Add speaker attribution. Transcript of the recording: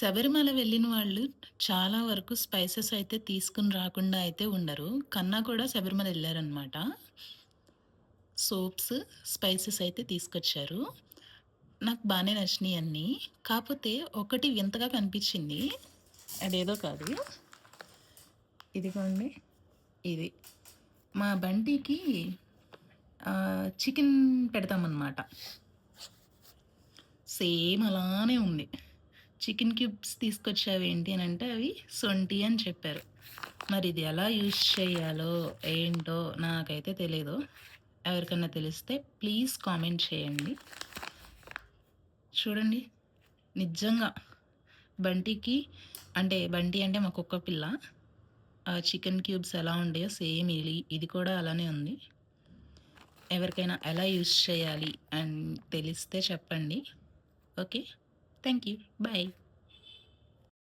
Speaker 1: శబరిమల వెళ్ళిన వాళ్ళు చాలా వరకు స్పైసెస్ అయితే తీసుకుని రాకుండా అయితే ఉండరు. కన్నా కూడా శబరిమల వెళ్ళారనమాట సోప్స్, స్పైసెస్ అయితే తీసుకొచ్చారు. నాకు బాగానే నచ్చినాయి అన్నీ. కాకపోతే ఒకటి వింతగా కనిపించింది. అదేదో కాదు. ఇదిగోండి. ఇది. మా బంటికి చికెన్ పెడతామనమాట. సేమ్ అలానే ఉంది. చికెన్ క్యూబ్స్ తీసుకొచ్చేవి ఏంటి అని అంటే అవి సొంటి అని చెప్పారు. మరి ఇది ఎలా యూజ్ చేయాలో ఏంటో నాకైతే తెలియదు ఎవరికన్నా తెలిస్తే ప్లీజ్ కామెంట్ చేయండి. చూడండి. నిజంగా బంటికి అంటే బంటి అంటే మా కుక్క పిల్ల. ఆ చికెన్ క్యూబ్స్ ఎలా ఉంటాయో సేమ్ ఇది ఇది కూడా అలానే ఉంది. ఎవరికైనా ఎలా యూజ్ చేయాలి అని తెలిస్తే చెప్పండి. ఓకే. Thank you. Bye.